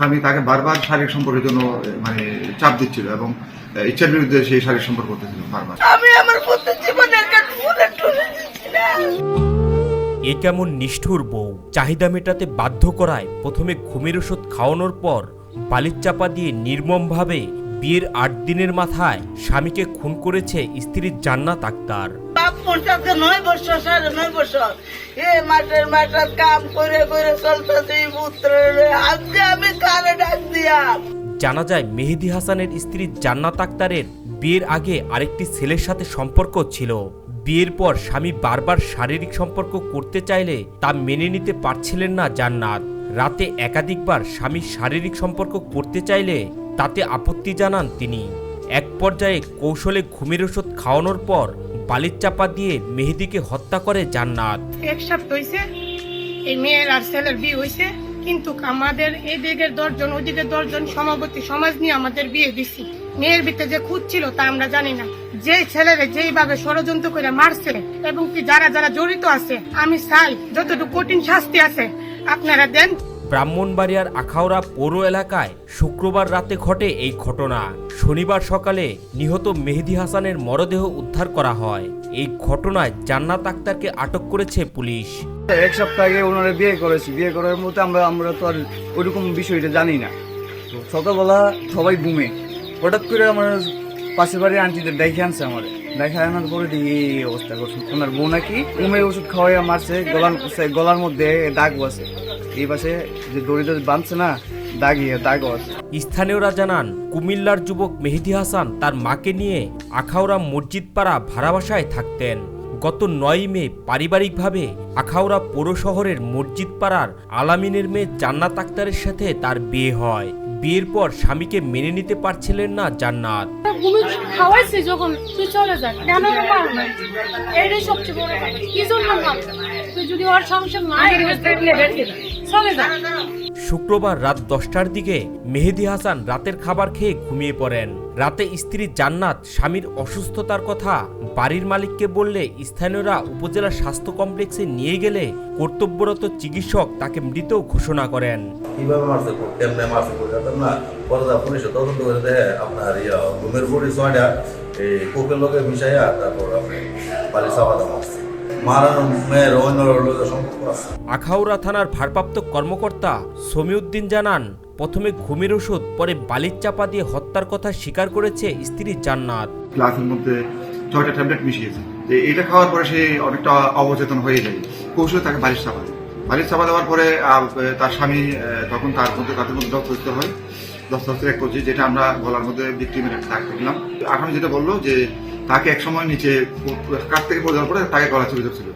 স্বামী তাকে বারবার শারীরিক সম্পর্কের জন্য মানে চাপ দিচ্ছিল এবং ইচ্ছার বিরুদ্ধে সেই শারীরিক সম্পর্ক করতেছিল বারবার। আমি আমার জীবনের এ কেমন নিষ্ঠুর বউ। চাহিদা মেটাতে বাধ্য করায় প্রথমে ঘুমের ওষুধ খাওয়ানোর পর বালির চাপা দিয়ে নির্মমভাবে বিয়ের আট দিনের মাথায় স্বামীকে খুন করেছে স্ত্রীর জান্নাত আক্তার। নয় বছর সাড়ে নয় বছর। এ মাঠের মাঠের কাম করে করে চলতেছে পুত্র আজকে জানা যায় মেহেদি হাসানের স্ত্রী জান্নাত আক্তারের বিয়ের আগে আরেকটি ছেলের সাথে সম্পর্ক ছিল। বিয়ের পর স্বামী বারবার শারীরিক সম্পর্ক করতে চাইলে তা মেনে নিতে পারছিলেন না জান্নাত। রাতে একাধিকবার স্বামী শারীরিক সম্পর্ক করতে চাইলে তাতে আপত্তি জানান তিনি। এক পর্যায়ে কৌশলে ঘুমের ওষুধ খাওয়ানোর পর বালির চাপা দিয়ে মেহেদিকে হত্যা করে জান্নাত। এক সপ্তাহ হয়েছে এই মেয়ের আর ছেলের বিয়ে হয়েছে কিন্তু আমাদের এই দিকের দশজন, ওই দিকের দশজন সমাবর্তী সমাজ নিয়ে আমাদের বিয়ে দিছি। মেয়ের ভিতরে যে খুঁজ ছিল তা আমরা জানি না। যে ছেলেরে যেইভাবে ষড়যন্ত্র করে মারছে এবং কি যারা যারা জড়িত আছে, আমি চাই যতটুকু কঠিন শাস্তি আছে, আপনারা দেন। ব্রাহ্মণবাড়িয়ার আখাউড়া পৌর এলাকায় শুক্রবার রাতে ঘটে এই ঘটনা। শনিবার সকালে নিহত মেহেদি হাসানের মরদেহ উদ্ধার করা হয়। এই ঘটনায় জান্নাত আক্তারকে আটক করেছে পুলিশ। এক সপ্তাহ আগে ওনারা বিয়ে করেছি। বিয়ে করার মধ্যে আমরা আমরা তো আর ওইরকম বিষয়টা জানি না। সকালবেলা সবাই ঘুমে। হঠাৎ করে আমার পাশের বাড়ির আন্টিদের দেখে আনছে আমার। দেখে আনার পরে এই অবস্থা করছে। ওনার বউ নাকি ঘুমের ওষুধ খাওয়াইয়া মারছে, গলার গলার মধ্যে দাগ আছে। এই পাশে যে দড়িটা বাঁধছে না দাগিয়ে দাগও আছে। স্থানীয়রা জানান, কুমিল্লার যুবক মেহেদি হাসান তার মাকে নিয়ে আখাউড়া মসজিদ পাড়া ভাড়া বাসায় থাকতেন। গত নয় মে পারিবারিকভাবে আখাউড়া পৌর শহরের মসজিদ পাড়ার আলামিনের মেয়ে জান্নাত আক্তারের সাথে তার বিয়ে হয়। বিয়ের পর স্বামীকে মেনে নিতে পারছিলেন না জান্নাত। খাওয়াইছি যখন তুই চলে যা। কেন রে মার না এটাই সবচেয়ে বড় কি জন্য তুই যদি ওর সংসার না। শুক্রবার রাত দশটার দিকে মেহেদি হাসান রাতের খাবার খেয়ে ঘুমিয়ে পড়েন। রাতে স্ত্রী জান্নাত স্বামীর অসুস্থতার কথা বাড়ির মালিককে বললে স্থানীয়রা উপজেলা স্বাস্থ্য কমপ্লেক্সে নিয়ে গেলে কর্তব্যরত চিকিৎসক তাকে মৃত ঘোষণা করেন। কীভাবে মারছে? কেমনে মারছে না পরে পুলিশে তদন্ত করে দেখে আপনার ইয়া ঘুমের পরে ছয়টা এই কোকের লোকে মিশাইয়া তারপর আপনি বাড়ি চাপাতে মারছে। আখাউড়া থানার ভারপ্রাপ্ত কর্মকর্তা সমিউদ্দিন জানান, প্রথমে ঘুমের ওষুধ, পরে বালির চাপা দিয়ে হত্যার কথা স্বীকার করেছে স্ত্রী জান্নাত। গ্লাসের মধ্যে ছয়টা ট্যাবলেট মিশিয়েছে। এটা খাওয়ার পরে সে অনেকটা অবচেতন হয়ে যায়। কৌশলে তাকে বালিশ চাপা দেয়। বালিশ চাপা দেওয়ার পরে তার স্বামী তখন তার মধ্যে তাদের মধ্যে রক্ত হয়। দশ দশ এক করছি যেটা আমরা গলার মধ্যে ভিক্টিমের একটা দাগ দেখলাম আসামি যেটা বলল যে তাকে এক সময় নিচে কাছ থেকে পড়ে যাওয়ার পরে তাকে গলা চেপে ধরছিল।